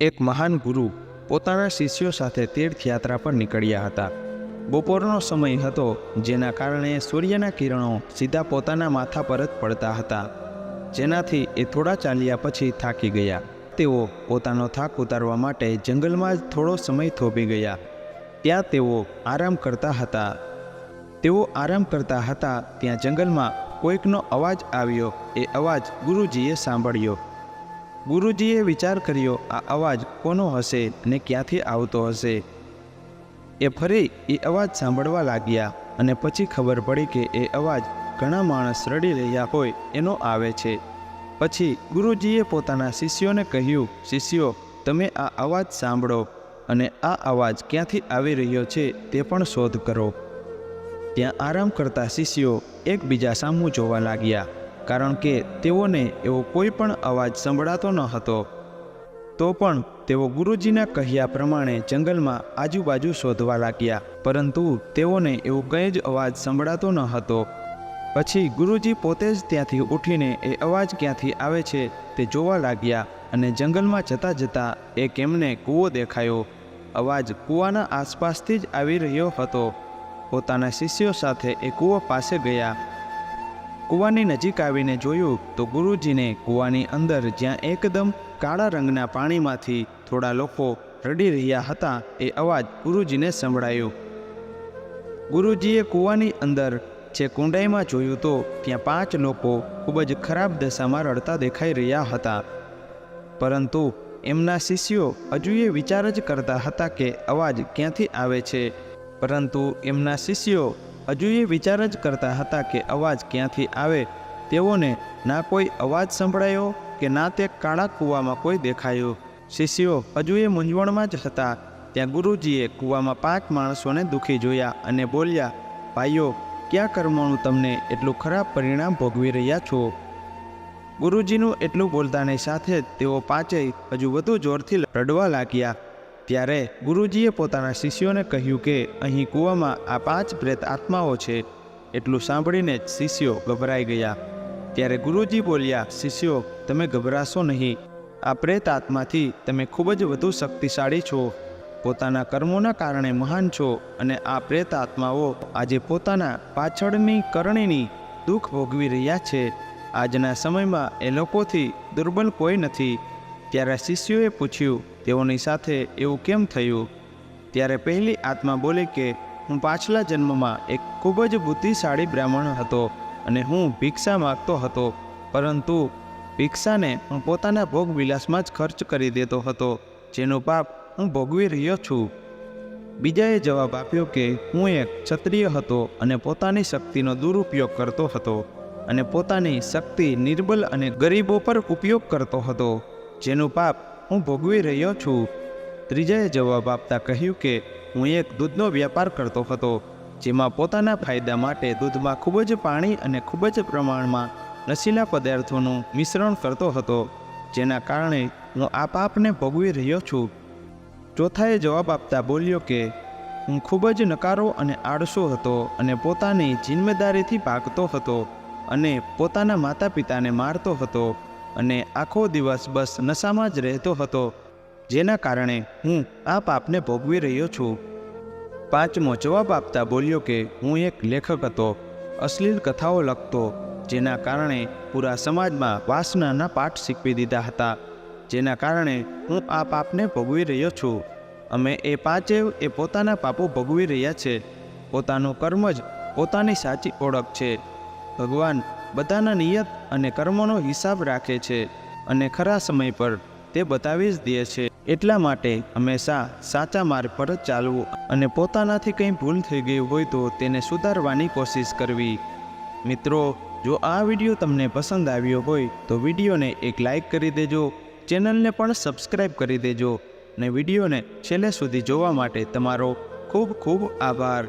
એક મહાન ગુરુ પોતાના શિષ્યો સાથે તીર્થયાત્રા પર નીકળ્યા હતા. બપોરનો સમય હતો જેના કારણે સૂર્યના કિરણો સીધા પોતાના માથા પર જ પડતા હતા. જેનાથી એ થોડા ચાલ્યા પછી થાકી ગયા. તેઓ પોતાનો થાક ઉતારવા માટે જંગલમાં જ થોડો સમય થોભી ગયા. ત્યાં તેઓ આરામ કરતા હતા. તેઓ આરામ કરતા હતા ત્યાં જંગલમાં કોઈકનો અવાજ આવ્યો. એ અવાજ ગુરુજીએ સાંભળ્યો. ગુરુજીએ વિચાર કર્યો, આ અવાજ કોનો હશે અને ક્યાંથી આવતો હશે? એ ફરી એ અવાજ સાંભળવા લાગ્યા અને પછી ખબર પડી કે એ અવાજ ઘણા માણસ રડી રહ્યા હોય એનો આવે છે. પછી ગુરુજીએ પોતાના શિષ્યોને કહ્યું, શિષ્યો, તમે આ અવાજ સાંભળો અને આ અવાજ ક્યાંથી આવી રહ્યો છે તે પણ શોધ કરો. ત્યાં આરામ કરતા શિષ્યો એકબીજા સામું જોવા લાગ્યા. કારણ કે તેઓને એવો કોઈ પણ અવાજ સંભળાતો ન હતો. તો પણ તેઓ ગુરુજીના કહ્યા પ્રમાણે જંગલમાં આજુબાજુ શોધવા લાગ્યા, પરંતુ તેઓને એવો કંઈ જ અવાજ સંભળાતો ન હતો. પછી ગુરુજી પોતે જ ત્યાંથી ઉઠીને એ અવાજ ક્યાંથી આવે છે તે જોવા લાગ્યા અને જંગલમાં જતાં જતાં એક એમને કૂવો દેખાયો. અવાજ કૂવાના આસપાસથી જ આવી રહ્યો હતો. પોતાના શિષ્યો સાથે એ કૂવો પાસે ગયા. કૂવાની નજીક આવીને જોયું તો ગુરુજીને કૂવાની અંદર જ્યાં એકદમ કાળા રંગના પાણીમાંથી થોડા લોકો રડી રહ્યા હતા એ અવાજ ગુરુજીને સંભળાયો. ગુરુજીએ કૂવાની અંદર જે કુંડાઈમાં જોયું તો ત્યાં પાંચ લોકો ખૂબ જ ખરાબ દશામાં રડતા દેખાઈ રહ્યા હતા. પરંતુ એમના શિષ્યો હજુ એ વિચાર જ કરતા હતા કે અવાજ ક્યાંથી આવે છે. પરંતુ એમના શિષ્યો હજુ એ વિચાર જ કરતા હતા કે અવાજ ક્યાંથી આવે? તેઓને, ના કોઈ અવાજ સંભળાયો કે ના તે કાળા કૂવામાં કોઈ દેખાયો? શિષ્યો હજુ એ મૂંઝવણમાં જ હતા. ત્યાં ગુરુજીએ કૂવામાં પાંચ માણસોને દુઃખી જોયા અને બોલ્યા, ભાઈઓ, ક્યાં કર્મોનું તમને એટલું ખરાબ પરિણામ ભોગવી રહ્યા છો? ગુરુજીનું એટલું બોલતાની સાથે જ તેઓ પાંચેય હજુ વધુ જોરથી રડવા લાગ્યા. ત્યારે ગુરુજીએ પોતાના શિષ્યોને કહ્યું કે, અહીં કૂવામાં આ પાંચ પ્રેત આત્માઓ છે. એટલું સાંભળીને જ શિષ્યો ગભરાઈ ગયા. ત્યારે ગુરુજી બોલ્યા, શિષ્યો, તમે ગભરાશો નહીં. આ પ્રેત આત્માથી તમે ખૂબ જ વધુ શક્તિશાળી છો. પોતાના કર્મોના કારણે મહાન છો અને આ પ્રેત આત્માઓ આજે પોતાના પાછળની કરણીની દુઃખ ભોગવી રહ્યા છે. આજના સમયમાં એ લોકોથી દુર્બલ કોઈ નથી. ત્યારે શિષ્યોએ પૂછ્યું, તેઓની સાથે એવું કેમ થયું? ત્યારે પહેલી આત્મા બોલી કે, હું પાછલા જન્મમાં એક ખૂબ જ બુદ્ધિશાળી બ્રાહ્મણ હતો અને હું ભિક્ષા માગતો હતો, પરંતુ ભિક્ષાને હું પોતાના ભોગ વિલાસમાં જ ખર્ચ કરી દેતો હતો, જેનો પાપ હું ભોગવી રહ્યો છું. બીજાએ જવાબ આપ્યો કે, હું એક ક્ષત્રિય હતો અને પોતાની શક્તિનો દુરુપયોગ કરતો હતો અને પોતાની શક્તિ નિર્બલ અને ગરીબો પર ઉપયોગ કરતો હતો. જેનું પાપ હું ભોગવી રહ્યો છું. ત્રીજાએ જવાબ આપતા કહ્યું કે, હું એક દૂધનો વ્યાપાર કરતો હતો, જેમાં પોતાના ફાયદા માટે દૂધમાં ખૂબ જ પાણી અને ખૂબ જ પ્રમાણમાં નશીલા પદાર્થોનું મિશ્રણ કરતો હતો, જેના કારણે હું આ પાપને ભોગવી રહ્યો છું. ચોથાએ જવાબ આપતા બોલ્યો કે, હું ખૂબ જ નકારો અને આળસો હતો અને પોતાની જિમ્મેદારીથી ભાગતો હતો અને પોતાના માતા પિતાને મારતો હતો. અને આખો દિવસ બસ નશામાં જ રહેતો હતો, જેના કારણે હું આ પાપને ભોગવી રહ્યો છું. પાંચમો જવાબ આપતા બોલ્યો કે હું એક લેખક હતો, અશ્લીલ કથાઓ લખતો, જેના કારણે પૂરા સમાજમાં વાસનાના પાઠ શીખવી દીધા હતા, જેના કારણે હું આ પાપને ભોગવી રહ્યો છું. અમે એ પાંચેવ એ પોતાના પાપો ભોગવી રહ્યા છે. પોતાનું કર્મ જ પોતાની સાચી ઓળખ છે. ભગવાન બધાના નિયત અને કર્મોનો હિસાબ રાખે છે અને ખરા સમય પર તે બતાવી જ દે છે. એટલા માટે હંમેશા સાચા માર્ગ પર જ ચાલવું અને પોતાનાથી કંઈ ભૂલ થઈ ગઈ હોય તો તેને સુધારવાની કોશિશ કરવી. મિત્રો, જો આ વીડિયો તમને પસંદ આવ્યો હોય તો વિડીયોને એક લાઈક કરી દેજો, ચેનલને પણ સબસ્ક્રાઈબ કરી દેજો અને વિડીયોને છેલ્લે સુધી જોવા માટે તમારો ખૂબ ખૂબ આભાર.